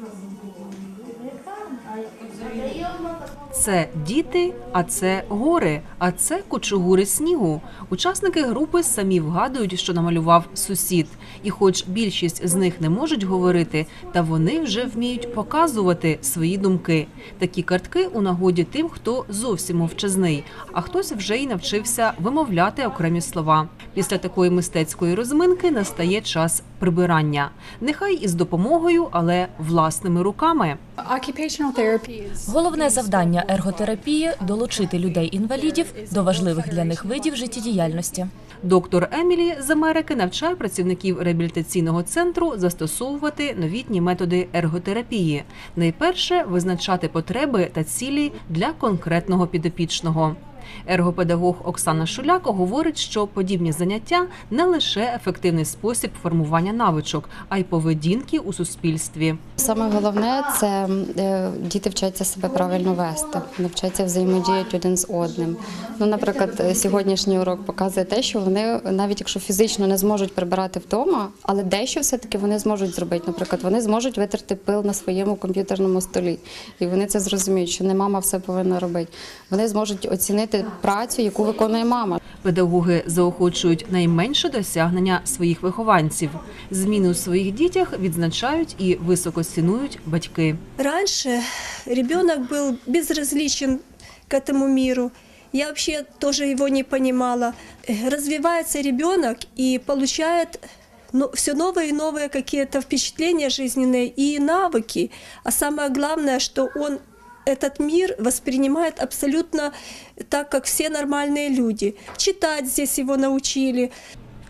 Гектар це діти, а це гори, а це кучугури снігу. Учасники групи самі вгадують, що намалював сусід. І хоч більшість з них не можуть говорити, та вони вже вміють показувати свої думки. Такі картки у нагоді тим, хто зовсім мовчазний, а хтось вже й навчився вимовляти окремі слова. Після такої мистецької розминки настає час прибирання. Нехай із допомогою, але власними руками. Головне завдання ерготерапії долучити людей-інвалідів до важливих для них видів життєдіяльності. Доктор Емілі з Америки навчає працівників реабілітаційного центру застосовувати новітні методи ерготерапії. Найперше визначати потреби та цілі для конкретного підопічного. Ергопедагог Оксана Шуляк говорить, що подібні заняття не лише ефективний спосіб формування навичок, а й поведінки у суспільстві. Саме головне це е, діти вчаться себе правильно вести, навчаться взаємодіяти один з одним. Ну, наприклад, е, сьогоднішній урок показує те, що вони, навіть якщо фізично не зможуть прибирати вдома, але дещо все-таки вони зможуть зробити. Наприклад, вони зможуть витерти пил на своєму комп'ютерному столі, і вони це зрозуміють, що не мама все повинна робити. Вони зможуть оцінити працю, яку виконує мама. Педагоги заохочують найменше досягнення своїх вихованців. Зміни у своїх дітях відзначають і високо цінують батьки. Раньше ребенок был безразличен к этому миру. Я вообще тоже его не понимала. Э, Развивается ребенок и получает ну, все новые и новые какие-то впечатления жизненные и навыки. А самое главное, что он этот мир воспринимает абсолютно так, как все нормальные люди. Читать здесь его научили,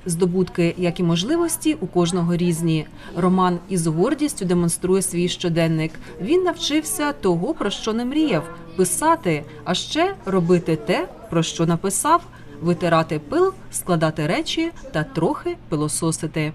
Здобутки, як і можливості, у кожного різні. Роман із гордістю демонструє свій щоденник. Він навчився того, про що не мріяв писати, а ще робити те, про що написав, витирати пил, складати речі та трохи пилососити.